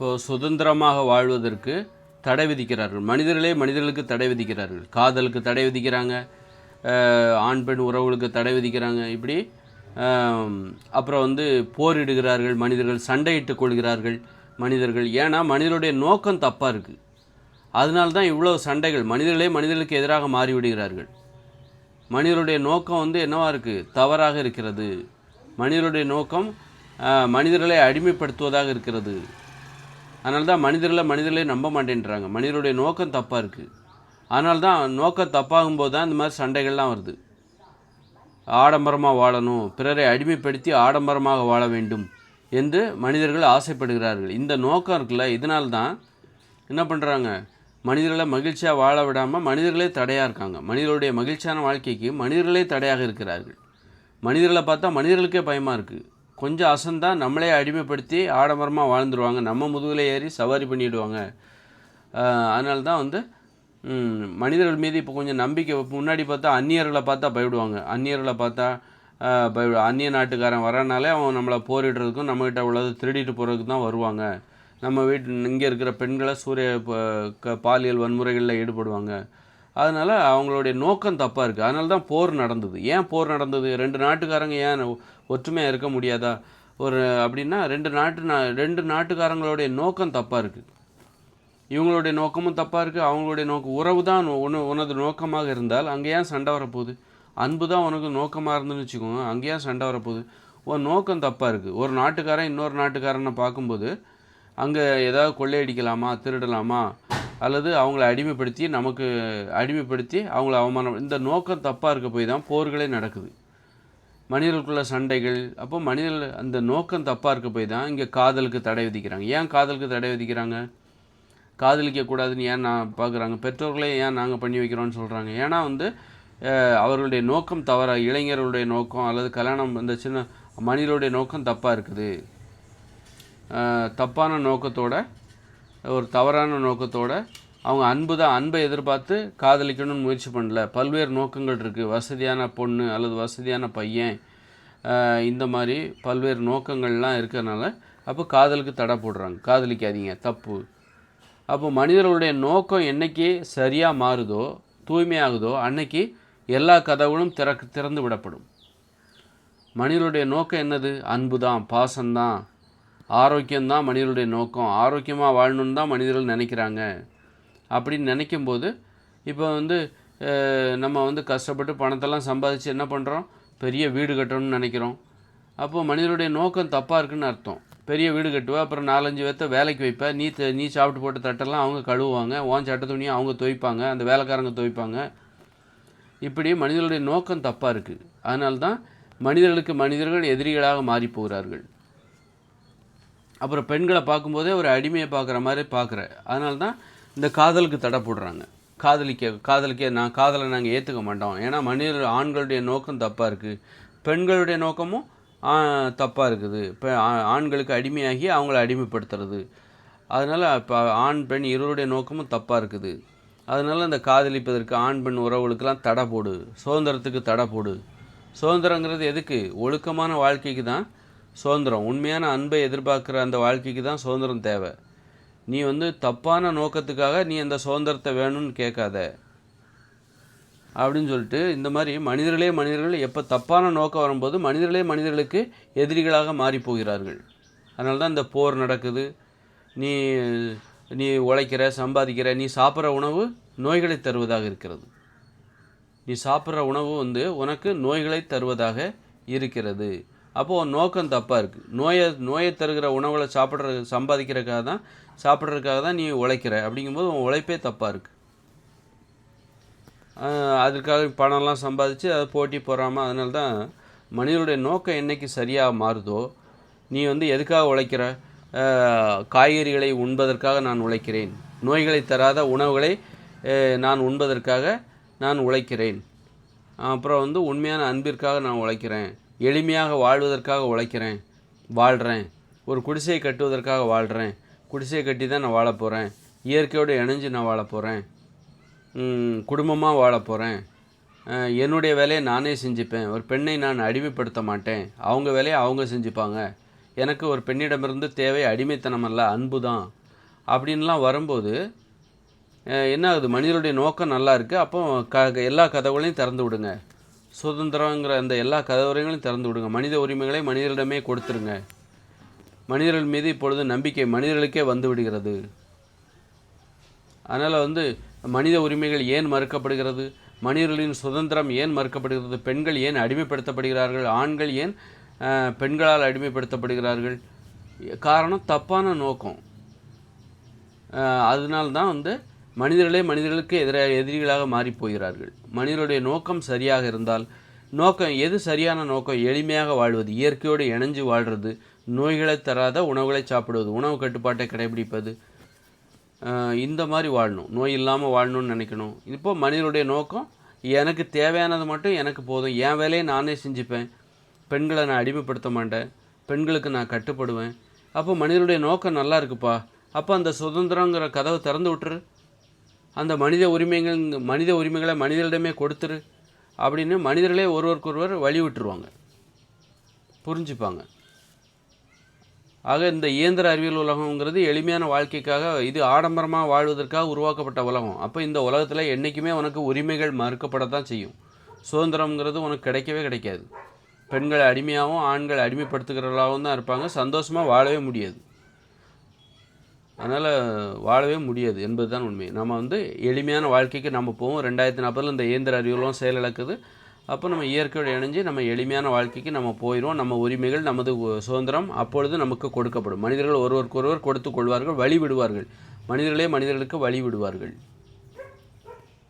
இப்போது சுதந்திரமாக வாழ்வதற்கு தடை விதிக்கிறார்கள். மனிதர்களே மனிதர்களுக்கு தடை விதிக்கிறார்கள். காதலுக்கு தடை விதிக்கிறாங்க. ஆண் பெண் உறவுகளுக்கு தடை விதிக்கிறாங்க. இப்படி அப்புறம் வந்து போரிடுகிறார்கள். மனிதர்கள் சண்டையிட்டுக் கொள்கிறார்கள். மனிதர்கள் ஏன்னா மனிதருடைய நோக்கம் தப்பாக இருக்குது அதனால தான் இவ்வளோ சண்டைகள். மனிதர்களே மனிதர்களுக்கு எதிராக மாறிவிடுகிறார்கள். மனிதருடைய நோக்கம் வந்து என்னவாக இருக்குது தவறாக இருக்கிறது. மனிதருடைய நோக்கம் மனிதர்களை அடிமைப்படுத்துவதாக இருக்கிறது. அதனால தான் மனிதர்களை மனிதர்களே நம்ப மாட்டேன்றாங்க. மனிதருடைய நோக்கம் தப்பாக இருக்குது அதனால தான் நோக்கம் தப்பாகும்போது தான் இந்த மாதிரி சண்டைகள்லாம் வருது. ஆடம்பரமாக வாழணும். பிறரை அடிமைப்படுத்தி ஆடம்பரமாக வாழ வேண்டும் என்று மனிதர்கள் ஆசைப்படுகிறார்கள். இந்த நோக்கம் இருக்குல்ல இதனால் தான் என்ன பண்ணுறாங்க மனிதர்களை மகிழ்ச்சியாக வாழ விடாமல் மனிதர்களே தடையாக இருக்காங்க. மனிதர்களுடைய மகிழ்ச்சியான வாழ்க்கைக்கு மனிதர்களே தடையாக இருக்கிறார்கள். மனிதர்களை பார்த்தா மனிதர்களுக்கே பயமாக இருக்குது கொஞ்சம் அசந்தா நம்மளே அடிமைப்படுத்தி ஆடம்பரமாக வாழ்ந்துருவாங்க. நம்ம முதுகில் ஏறி சவாரி பண்ணிவிடுவாங்க அதனால தான் வந்து மனிதர்கள் மீது இப்போ கொஞ்சம் நம்பிக்கை முன்னாடி பார்த்தா அந்நியர்களை பார்த்தா பயப்படுவாங்க. அந்நியர்களை பார்த்தா ஆஹ், பய அந்நிய நாட்டுக்காரன் வரனாலே அவன் நம்மளை போரிடுறதுக்கும் நம்மகிட்ட உள்ளது திருடிட்டு போகிறதுக்கு தான் வருவாங்க. நம்ம வீட்டு இங்கே இருக்கிற பெண்களை சூரிய பாலியல் வன்முறைகளில் ஈடுபடுவாங்க. அதனால் அவங்களுடைய நோக்கம் தப்பாக இருக்குது அதனால தான் போர் நடந்தது. ஏன் போர் நடந்தது? ரெண்டு நாட்டுக்காரங்க ஏன் ஒற்றுமையாக இருக்க முடியாதா? ஒரு அப்படின்னா ரெண்டு நாட்டு நா ரெண்டு நாட்டுக்காரங்களுடைய நோக்கம் தப்பாக இருக்குது இவங்களுடைய நோக்கமும் தப்பாக இருக்குது அவங்களுடைய நோக்கம் உறவு தான் உன உனது நோக்கமாக இருந்தால் அங்கே ஏன் சண்டை வரப்போகுது? அன்பு தான் உனக்கு நோக்கமாக இருந்துன்னு வச்சுக்கோங்க. அங்கே ஏன் சண்டை வரப்போகுது? உன் நோக்கம் தப்பாக இருக்குது ஒரு நாட்டுக்காரன் இன்னொரு நாட்டுக்காரனை பார்க்கும்போது அங்கே ஏதாவது கொள்ளையடிக்கலாமா? திருடலாமா? அல்லது அவங்கள அடிமைப்படுத்தி நமக்கு அடிமைப்படுத்தி அவங்கள அவமானம் இந்த நோக்கம் தப்பாக இருக்க போய் தான் போர்களே நடக்குது. மனிதர்களுக்குள்ள சண்டைகள் அப்போ மனிதர்கள் அந்த நோக்கம் தப்பாக இருக்க போய் தான் இங்கே காதலுக்கு தடை விதிக்கிறாங்க. ஏன் காதலுக்கு தடை விதிக்கிறாங்க? காதலிக்கக்கூடாதுன்னு ஏன் நான் பார்க்குறாங்க பெற்றோர்களே ஏன் நாங்கள் பண்ணி வைக்கிறோம்னு சொல்கிறாங்க ஏன்னா வந்து அவர்களுடைய நோக்கம் தவறா இளைஞர்களுடைய நோக்கம் அல்லது கல்யாணம் இந்த சின்ன மனிதனுடைய நோக்கம் தப்பாக இருக்குது. தப்பான நோக்கத்தோட ஒரு தவறான நோக்கத்தோடு அவங்க அன்பு தான் அன்பை எதிர்பார்த்து காதலிக்கணும்னு முயற்சி பண்ணல. பல்வேறு நோக்கங்கள் இருக்குது வசதியான பொண்ணு அல்லது வசதியான பையன் இந்த மாதிரி பல்வேறு நோக்கங்கள்லாம் இருக்கிறனால அப்போ காதலுக்கு தடை போடுறாங்க. காதலிக்காதீங்க தப்பு. அப்போ மனிதர்களுடைய நோக்கம் என்னைக்கு சரியாக மாறுதோ தூய்மையாகுதோ அன்னைக்கு எல்லா கதவுகளும் திறக்கு திறந்து விடப்படும். மனிதனுடைய நோக்கம் என்னது? அன்பு தான் பாசம்தான். ஆரோக்கியம்தான் மனிதருடைய நோக்கம். ஆரோக்கியமாக வாழணும்னு தான் மனிதர்கள் நினைக்கிறாங்க. அப்படின்னு நினைக்கும்போது இப்போ வந்து நம்ம வந்து கஷ்டப்பட்டு பணத்தெல்லாம் சம்பாதிச்சு என்ன பண்ணுறோம் பெரிய வீடு கட்டணும்னு நினைக்கிறோம். அப்போது மனிதனுடைய நோக்கம் தப்பாக இருக்குன்னு அர்த்தம். பெரிய வீடு கட்டுவேன் அப்புறம் நாலஞ்சு பேர்த்த வேலைக்கு வைப்பேன் நீ நீ சாப்பிட்டு போட்ட தட்டெல்லாம் அவங்க கழுவுவாங்க ஓன் சட்ட துணியை அவங்க துவைப்பாங்க அந்த வேலைக்காரங்க துவைப்பாங்க. இப்படி மனிதர்களுடைய நோக்கம் தப்பாக இருக்குது அதனால்தான் மனிதர்களுக்கு மனிதர்கள் எதிரிகளாக மாறி போகிறார்கள். அப்புறம் பெண்களை பார்க்கும்போதே ஒரு அடிமையை பார்க்குற மாதிரி பார்க்குற. அதனால தான் இந்த காதலுக்கு தடை போடுறாங்க. காதலிக்க காதலிக்க நான் காதலை நாங்கள் ஏற்றுக்க மாட்டோம். ஏன்னா மனிதர் ஆண்களுடைய நோக்கம் தப்பாக இருக்குது பெண்களுடைய நோக்கமும் தப்பாக இருக்குது. இப்போ ஆண்களுக்கு அடிமையாகி அவங்கள அடிமைப்படுத்துறது. அதனால் இப்போ ஆண் பெண் இருவருடைய நோக்கமும் தப்பாக இருக்குது. அதனால் இந்த காதலிப்பதற்கு ஆண் பெண் உறவுகளுக்கெல்லாம் தடை போடு. சுதந்திரத்துக்கு தடை போடு. சுதந்திரங்கிறது எதுக்கு? ஒழுக்கமான வாழ்க்கைக்கு தான் சுதந்திரம். உண்மையான அன்பை எதிர்பார்க்குற அந்த வாழ்க்கைக்கு தான் சுதந்திரம் தேவை. நீ வந்து தப்பான நோக்கத்துக்காக நீ அந்த சுதந்திரத்தை வேணும்னு கேட்காத. அப்படின்னு சொல்லிட்டு இந்த மாதிரி மனிதர்களே மனிதர்கள் எப்போ தப்பான நோக்கம் வரும்போது மனிதர்களே மனிதர்களுக்கு எதிரிகளாக மாறி போகிறார்கள். அதனால தான் இந்த போர் நடக்குது. நீ நீ உழைக்கிற சம்பாதிக்கிற நீ சாப்பிட்ற உணவு நோய்களை தருவதாக இருக்கிறது. நீ சாப்பிட்ற உணவு வந்து உனக்கு நோய்களை தருவதாக இருக்கிறது. அப்போது உன் நோக்கம் தப்பாக இருக்குது நோயை நோயை தருகிற உணவுகளை சாப்பிட்ற சம்பாதிக்கிறதுக்காக தான் சாப்பிட்றதுக்காக தான் நீ உழைக்கிற. அப்படிங்கும்போது உன் உழைப்பே தப்பாக இருக்குது அதுக்காக பணம்லாம் சம்பாதிச்சு அதை போட்டி போகாமல் அதனால தான் மனிதனுடைய நோக்கம் என்னைக்கு சரியாக மாறுதோ நீ வந்து எதுக்காக உழைக்கிற? காய்கறிகளை உண்பதற்காக நான் உழைக்கிறேன். நோய்களை தராத உணவுகளை நான் உண்பதற்காக நான் உழைக்கிறேன். அப்புறம் வந்து உண்மையான அன்பிற்காக நான் உழைக்கிறேன். எளிமையாக வாழ்வதற்காக உழைக்கிறேன் வாழ்கிறேன் ஒரு குடிசையை கட்டுவதற்காக வாழ்கிறேன் குடிசையை கட்டி தான் நான் வாழ போகிறேன் இயற்கையோடு இணைஞ்சு நான் வாழ போகிறேன் குடும்பமாக வாழ போகிறேன் என்னுடைய வேலையை நானே செஞ்சுப்பேன். ஒரு பெண்ணை நான் அடிமைப்படுத்த மாட்டேன். அவங்க வேலையை அவங்க செஞ்சுப்பாங்க. எனக்கு ஒரு பெண்ணிடமிருந்து தேவை அடிமைத்தனம் அல்ல அன்பு தான் அப்படின்லாம் வரும்போது என்ன ஆகுது? மனிதனுடைய நோக்கம் நல்லா இருக்குது அப்போ க எல்லா கதவுகளையும் திறந்து விடுங்க. சுதந்திரங்கிற அந்த எல்லா கதவுகளையும் திறந்து விடுங்க. மனித உரிமைகளை மனிதர்களிடமே கொடுத்துருங்க. மனிதர்கள் மீது இப்பொழுது நம்பிக்கை மனிதர்களுக்கே வந்து விடுகிறது. அதனால் வந்து மனித உரிமைகள் ஏன் மறுக்கப்படுகிறது? மனிதர்களின் சுதந்திரம் ஏன் மறுக்கப்படுகிறது? பெண்கள் ஏன் அடிமைப்படுத்தப்படுகிறார்கள்? ஆண்கள் ஏன் பெண்களால் அடிமைப்படுத்தப்படுகிறார்கள்? காரணம் தப்பான நோக்கம். அதனால்தான் வந்து மனிதர்களே மனிதர்களுக்கு எதிராக எதிரிகளாக மாறி போகிறார்கள். மனிதனுடைய நோக்கம் சரியாக இருந்தால் நோக்கம் எது சரியான நோக்கம்? எளிமையாக வாழ்வது இயற்கையோடு இணைஞ்சு வாழ்கிறது நோய்களை தராத உணவுகளை சாப்பிடுவது உணவு கட்டுப்பாட்டை கடைபிடிப்பது இந்த மாதிரி வாழணும். நோய் இல்லாமல் வாழணும்னு நினைக்கணும். இப்போ மனிதனுடைய நோக்கம் எனக்கு தேவையானது மட்டும் எனக்கு போதும். என் வேலையை நானே செஞ்சுப்பேன். பெண்களை நான் அடிமைப்படுத்த மாட்டேன். பெண்களுக்கு நான் கட்டுப்படுவேன். அப்போ மனிதனுடைய நோக்கம் நல்லா இருக்குப்பா. அப்போ அந்த சுதந்திரங்கிற கதவை திறந்து விட்டுரு. அந்த மனித உரிமைகள் மனித உரிமைகளை மனிதர்களிடமே கொடுத்துரு அப்படின்னு மனிதர்களே ஒருவருக்கொருவர் வழி விட்டுருவாங்க புரிஞ்சுப்பாங்க. ஆக இந்த இயந்திர அறிவியல் உலகங்கிறது எளிமையான வாழ்க்கைக்காக இது ஆடம்பரமாக வாழ்வதற்காக உருவாக்கப்பட்ட உலகம். அப்போ இந்த உலகத்தில் என்றைக்குமே உனக்கு உரிமைகள் மறுக்கப்பட தான் செய்யும். சுதந்திரம்ங்கிறது உனக்கு கிடைக்கவே கிடைக்காது. பெண்கள் அடிமையாகவும் ஆண்கள் அடிமைப்படுத்துகிறவர்களாகவும் தான் இருப்பாங்க. சந்தோஷமாக வாழவே முடியாது. அதனால் வாழவே முடியாது என்பது தான் உண்மை. நம்ம வந்து எளிமையான வாழ்க்கைக்கு நம்ம போவோம். ரெண்டாயிரத்தி நாற்பதில் இந்த இயந்திர அறிவுலாம் செயலிழக்குது அப்போ நம்ம இயற்கையோடு இணைஞ்சு நம்ம எளிமையான வாழ்க்கைக்கு நம்ம போயிடுவோம். நம்ம உரிமைகள் நமது சுதந்திரம் அப்பொழுது நமக்கு கொடுக்கப்படும். மனிதர்கள் ஒருவருக்கொருவர் கொடுத்து கொள்வார்கள் வழி விடுவார்கள் மனிதர்களே மனிதர்களுக்கு வழி விடுவார்கள்